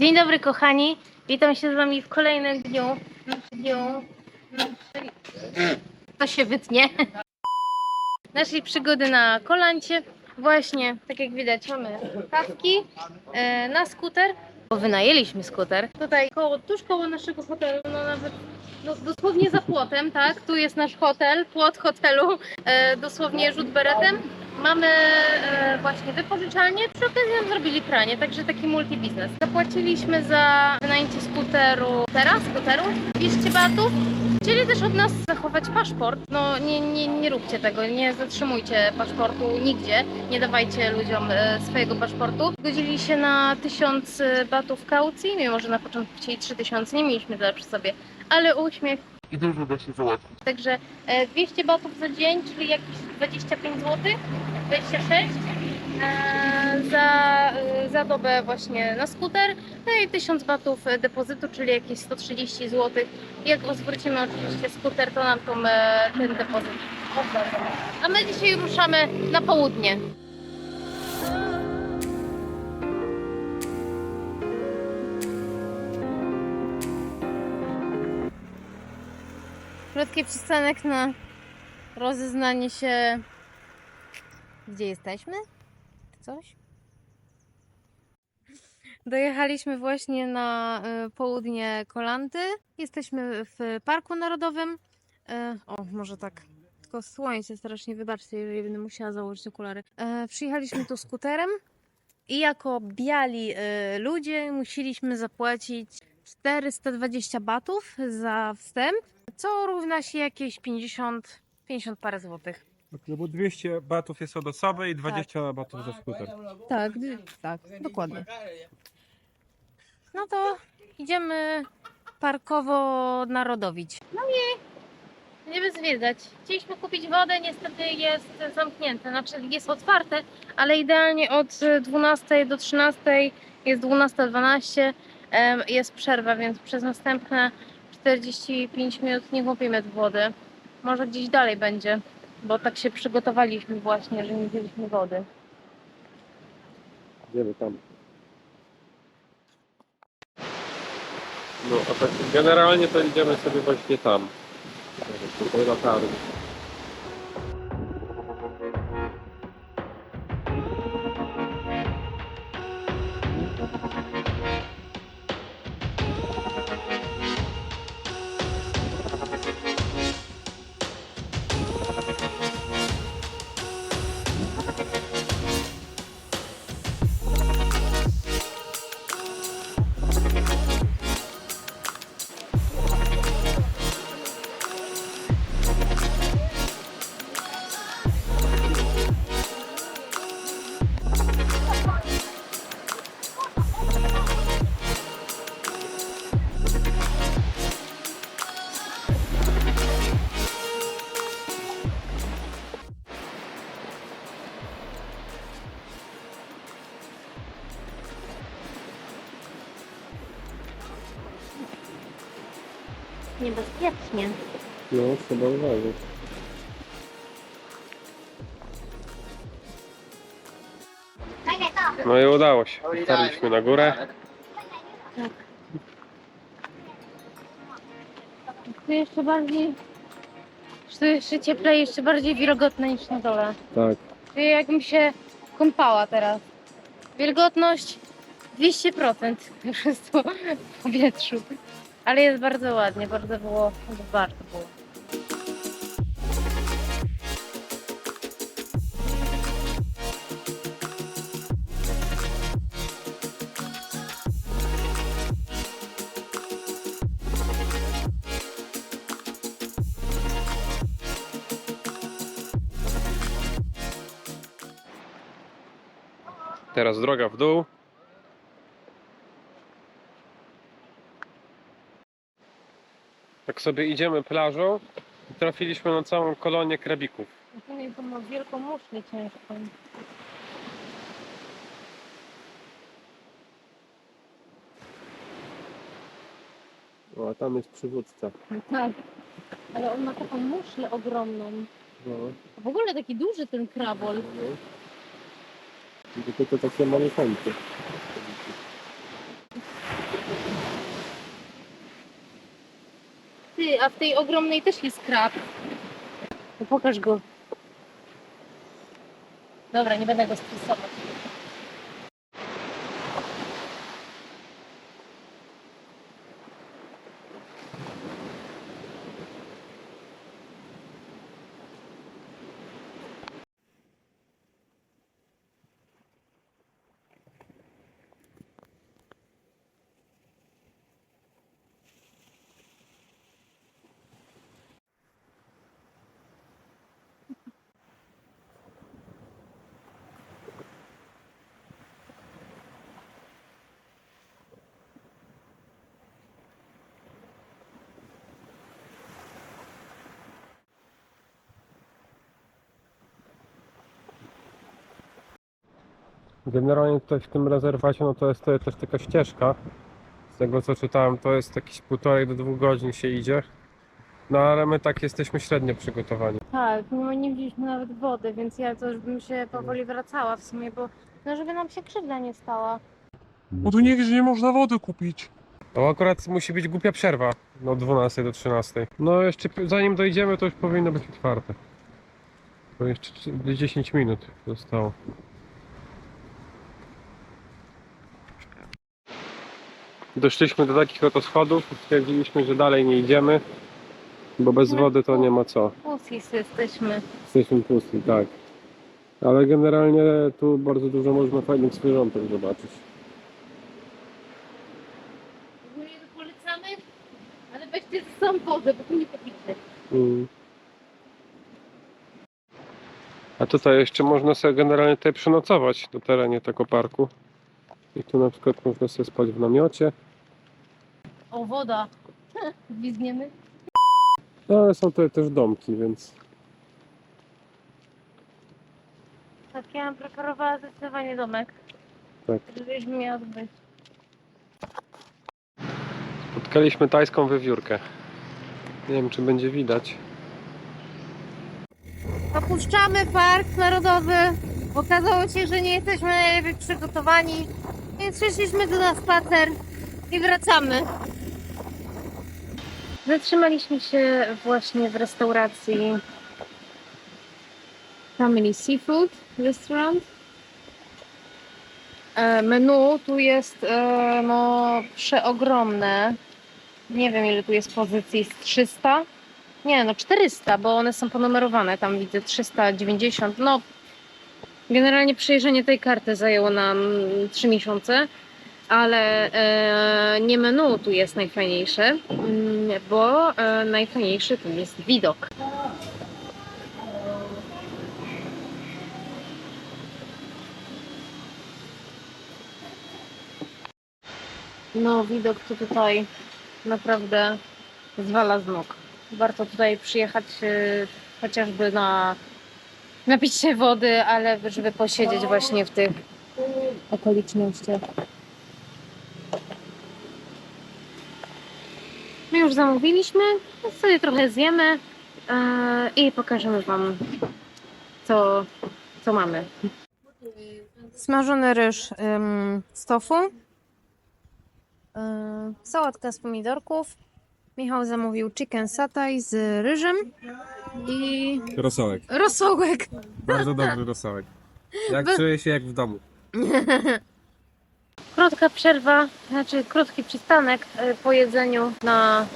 Dzień dobry kochani, witam się z wami w kolejnym dniu. Znaczy dniu. Naszej... To się wytnie. Naszej przygody na kolancie. Właśnie, tak jak widać, mamy kawki e, na skuter. Bo wynajęliśmy skuter. Tutaj koło, tuż koło naszego hotelu, no nawet no, dosłownie za płotem, tak? Tu jest nasz hotel, płot hotelu, e, dosłownie rzut beretem. Mamy e, właśnie wypożyczalnię, przy okazji nam zrobili pranie, także taki multibiznes. Zapłaciliśmy za wynajęcie skuteru, teraz skuteru, 200 batów. Chcieli też od nas zachować paszport. No nie, nie, nie róbcie tego, nie zatrzymujcie paszportu nigdzie, nie dawajcie ludziom e, swojego paszportu. Zgodzili się na 1000 batów kaucji, mimo że na początku chcieli 3000, nie mieliśmy tyle przy sobie, ale uśmiech I dużo da się załatwić. Także e, 200 batów za dzień, czyli jakieś 25 zł, 26 e, za, e, za dobę właśnie na skuter, no i 1000 batów e, depozytu, czyli jakieś 130 zł. Jak zwrócimy oczywiście skuter, to nam tą, e, ten depozyt oddadzą. A my dzisiaj ruszamy na południe. Krótki przystanek na rozeznanie się, gdzie jesteśmy? Coś? Dojechaliśmy właśnie na y, południe Kolanty. Jesteśmy w Parku Narodowym. Y, o, może tak. Tylko słońce strasznie, wybaczcie, jeżeli będę musiała założyć okulary. Y, przyjechaliśmy tu skuterem i jako biali ludzie musieliśmy zapłacić 420 batów za wstęp co równa się jakieś 50, 50 parę złotych. No bo 200 batów jest od osoby i 20 batów za skuter. Tak, tak, dokładnie. No to idziemy parkowo narodowić. No i będziemy zwiedzać. Chcieliśmy kupić wodę, niestety jest zamknięte, znaczy jest otwarte, ale idealnie od 12 do 13 jest 12.12, em, jest przerwa, więc przez następne 45 minut nie kupimy wody. Może gdzieś dalej będzie, bo tak się przygotowaliśmy właśnie, że nie wzięliśmy wody. Idziemy tam. No, a tak generalnie to idziemy sobie właśnie tam. Tutaj latarni. No i udało się. Dotarliśmy na górę. Tu jeszcze bardziej. Tu jeszcze cieplej, jeszcze bardziej wilgotne niż na dole. Tak. Czuję jakbym się kąpała teraz. Wilgotność 200% po prostu w powietrzu. Ale jest bardzo ładnie, bardzo było, bardzo było. Teraz droga w dół. Tak sobie idziemy plażą i trafiliśmy na całą kolonię krabików. Później to ma wielką muszlę ciężką. O, a tam jest przywódca. Tak. Ale on ma taką muszlę ogromną. No, W ogóle taki duży ten krabol. no bo to, to takie manichonki. Ty, a w tej ogromnej też jest krab. No pokaż go. Dobra, nie będę go stresować. Generalnie tutaj w tym rezerwacie no to jest to też taka ścieżka. Z tego co czytałem to jest jakieś półtorej do dwóch godzin się idzie. No ale my tak jesteśmy średnio przygotowani. Tak, no nie wzięliśmy nawet wody, więc ja to już bym się powoli wracała w sumie, bo no żeby nam się krzywda nie stała. Bo tu nigdzie nie można wody kupić. To akurat musi być głupia przerwa no, od 12 do 13. No jeszcze zanim dojdziemy to już powinno być otwarte. To jeszcze trzy- 10 minut zostało. Doszliśmy do takich oto schodów i stwierdziliśmy, że dalej nie idziemy, bo bez wody to nie ma co. Pusis jesteśmy. Jesteśmy pusti, tak. Ale generalnie tu bardzo dużo można fajnych zwierzątek zobaczyć. Ogólnie to polecamy, ale weźcie ze sobą wodę, bo tu nie popijcie. Mm. A tutaj jeszcze można sobie generalnie tutaj przenocować na terenie tego parku. I tu na przykład można sobie spać w namiocie. O, woda. Gwizdniemy. No ale są tutaj też domki, więc Tak, ja bym preferowała zdecydowanie domek. Tak. Żebyśmy miała być. spotkaliśmy tajską wywiórkę. Nie wiem czy będzie widać. Opuszczamy Park Narodowy. Okazało się, że nie jesteśmy najlepiej przygotowani, więc przyszliśmy tu na spacer i wracamy. Zatrzymaliśmy się właśnie w restauracji Family Seafood Restaurant. E, Menu tu jest e, no, przeogromne. Nie wiem ile tu jest pozycji, z 300. Nie, no 400, bo one są ponumerowane. Tam widzę 390. No, generalnie przejrzenie tej karty zajęło nam 3 miesiące, ale e, nie menu tu jest najfajniejsze, mm, bo e, najfajniejszy tu jest widok. No, widok to tutaj naprawdę zwala z nóg. Warto tutaj przyjechać e, chociażby na napić się wody, ale żeby posiedzieć właśnie w tych okolicznościach. My już zamówiliśmy, sobie trochę zjemy e, i pokażemy Wam, co, co mamy. Smażony ryż ym, z tofu, yy, sałatka z pomidorków, Michał zamówił chicken satay z ryżem i Rosołek. rosołek. Bardzo dobry rosołek. Jak Wy- czuję się jak w domu. Krótka przerwa, znaczy krótki przystanek e, po jedzeniu na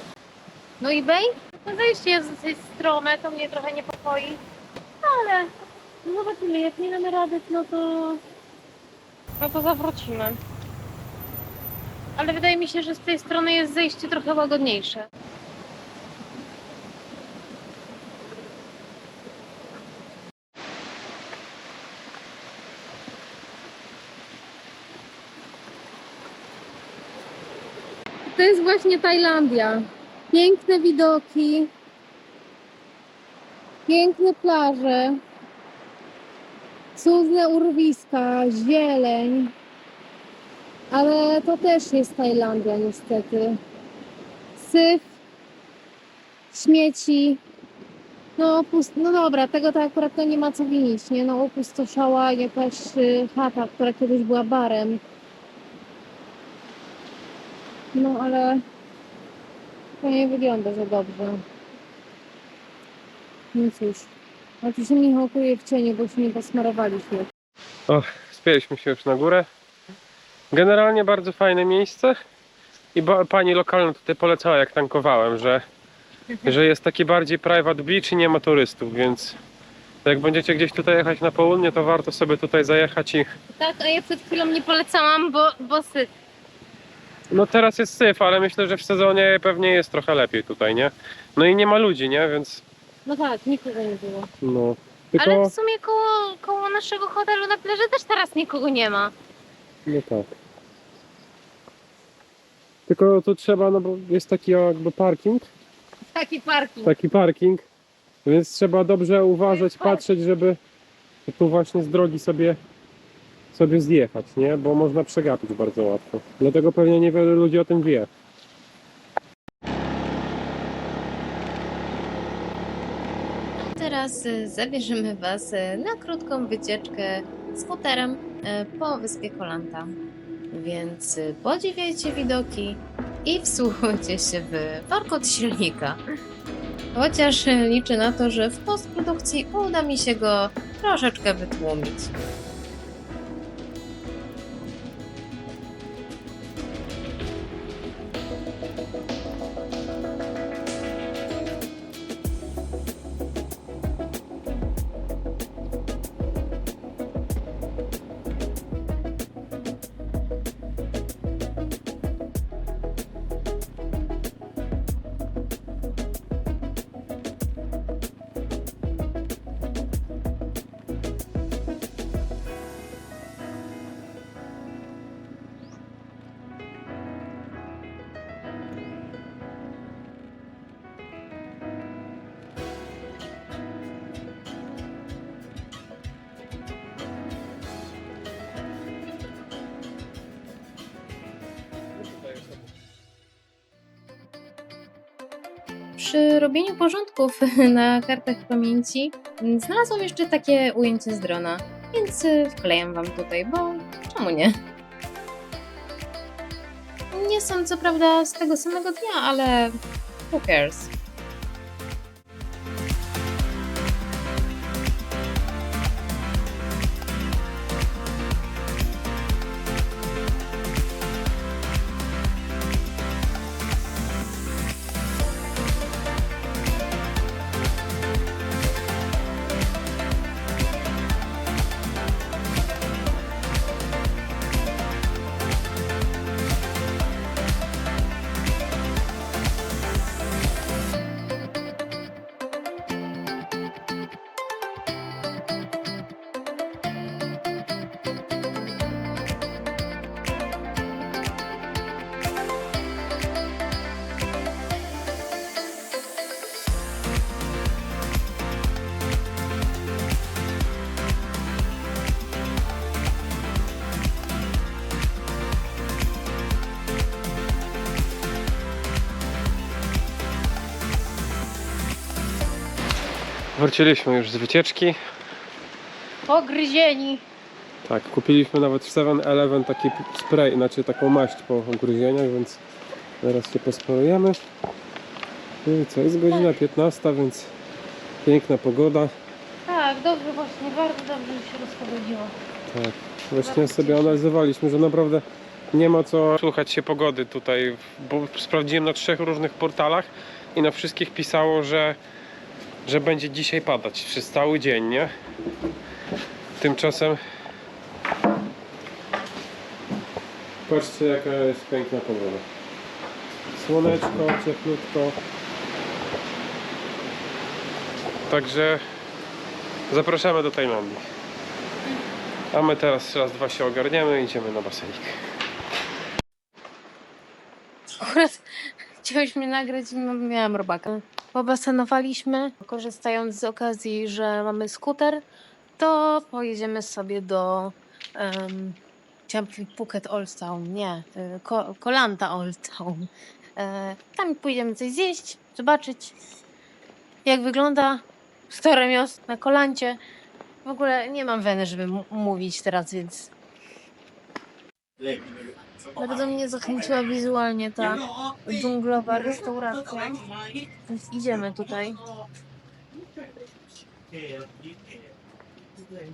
no eBay. No zejście jest dosyć strome, to mnie trochę niepokoi, ale no zobaczymy, jak nie damy rady, no to no to zawrócimy. Ale wydaje mi się, że z tej strony jest zejście trochę łagodniejsze. To jest właśnie Tajlandia. Piękne widoki, piękne plaże, cudne urwiska, zieleń. Ale to też jest Tajlandia niestety. Syf, śmieci. No, pust- no dobra, tego to akurat to nie ma co winić, nie? No opustoszała jakaś y, chata, która kiedyś była barem. No ale To nie wygląda za dobrze. No cóż. Się Michał kuje w cieniu, bo się nie posmarowaliśmy. Spięliśmy się już na górę. Generalnie bardzo fajne miejsce. I ba- pani lokalna tutaj polecała, jak tankowałem, że, że jest taki bardziej private beach i nie ma turystów, więc jak będziecie gdzieś tutaj jechać na południe, to warto sobie tutaj zajechać i Tak, a ja przed chwilą nie polecałam, bo, bo syf. No teraz jest syf, ale myślę, że w sezonie pewnie jest trochę lepiej tutaj, nie? No i nie ma ludzi, nie? Więc No tak, nikogo nie było. no. Ale Tylko, w sumie koło, koło naszego hotelu na plaży też teraz nikogo nie ma. no tak. Tylko tu trzeba, no bo jest taki jakby parking, Taki parking. taki parking, więc trzeba dobrze uważać, patrzeć, żeby tu właśnie z drogi sobie, sobie zjechać, nie? Bo można przegapić bardzo łatwo. Dlatego pewnie niewiele ludzi o tym wie. Teraz y, zabierzemy Was y, na krótką wycieczkę skuterem y, po wyspie Kolanta. Więc podziwiajcie widoki i wsłuchajcie się w warkot silnika. Chociaż liczę na to, że w postprodukcji uda mi się go troszeczkę wytłumić. Przy robieniu porządków na kartach pamięci znalazłam jeszcze takie ujęcie z drona, więc y, wklejam Wam tutaj, bo czemu nie? Nie są co prawda z tego samego dnia, ale who cares? Wróciliśmy już z wycieczki. Pogryzieni. Tak, kupiliśmy nawet w 7-Eleven taki spray, znaczy taką maść po ugryzieniach, więc zaraz się posmarujemy. No i co, jest godzina 15, więc piękna pogoda. Tak, dobrze właśnie, bardzo dobrze się rozpogodziło. Tak, właśnie sobie analizowaliśmy, że naprawdę nie ma co słuchać się pogody tutaj, bo sprawdziłem na trzech różnych portalach i na wszystkich pisało, że, że będzie dzisiaj padać przez cały dzień, nie? Tymczasem patrzcie jaka jest piękna pogoda. Słoneczko, cieplutko. Także zapraszamy do Tajlandii. A my teraz raz, dwa się ogarniemy i idziemy na basenik. Akurat chciałeś mnie nagrać i miałam robaka. Pobasenowaliśmy, korzystając z okazji, że mamy skuter, to pojedziemy sobie do um, chciałam Phuket Old Town, nie, y, Ko Kolanta Old Town. E, tam pójdziemy coś zjeść, zobaczyć jak wygląda stare miasto na Kolancie. W ogóle nie mam weny, żeby mówić teraz, więc Bardzo mnie zachęciła wizualnie ta dżunglowa restauracja. Więc idziemy tutaj.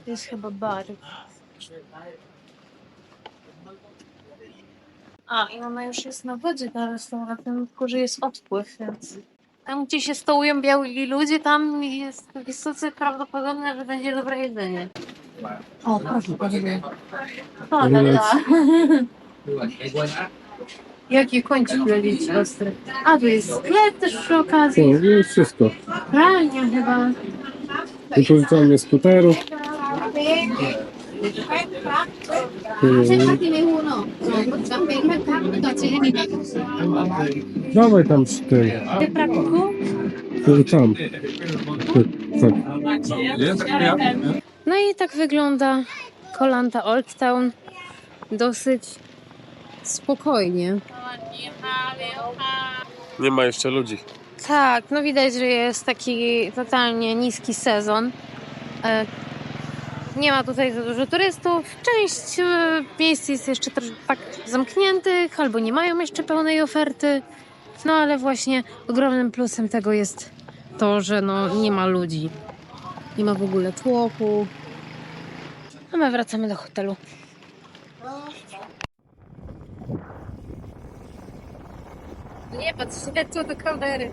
To jest chyba bar. A, i ona już jest na wodzie, ta restauracja, tylko że jest odpływ, więc... Tam, gdzie się stołują biali ludzie, tam jest wysoce prawdopodobne, że będzie dobre jedzenie. O, proszę, proszę. O. Jaki kącik dla dzieci ostry. A, tu jest sklep też przy okazji. jest wszystko. Pralnia chyba. Wypożyczalnie skuterów. Dawaj tam z tym. Wypraku? Tam. No i tak wygląda kolanta Old Town. Dosyć spokojnie. Nie ma jeszcze ludzi. Tak, no widać, że jest taki totalnie niski sezon. E, Nie ma tutaj za dużo turystów. Część e, miejsc jest jeszcze tak zamkniętych, albo nie mają jeszcze pełnej oferty. No ale właśnie ogromnym plusem tego jest to, że no nie ma ludzi. Nie ma w ogóle tłoku. A my wracamy do hotelu. Nie patrz, tu do kamery.